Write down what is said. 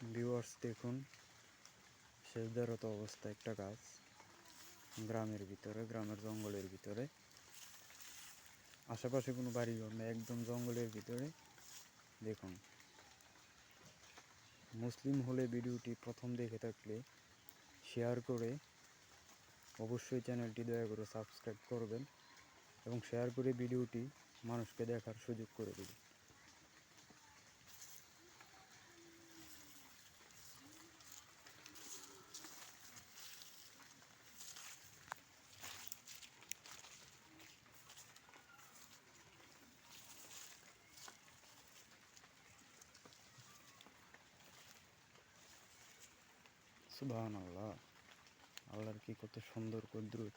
Viewers, দেখুন। শেষদারত অবস্থা একটা গাছ গ্রামের ভিতরে, গ্রামের জঙ্গলের ভিতরে। আশেপাশে কোনো বাড়ি ঘর নেই, একদম জঙ্গলের ভিতরে। দেখুন। মুসলিম হলে ভিডিওটি প্রথম দেখে থাকলে শেয়ার করে অবশ্যই চ্যানেলটি দয়া করে সাবস্ক্রাইব করবেন এবং শেয়ার করে ভিডিওটি মানুষকে দেখার সুযোগ করে দেবেন। সুবহান আল্লাহ আল্লাহর কি কত সুন্দর কুদরত।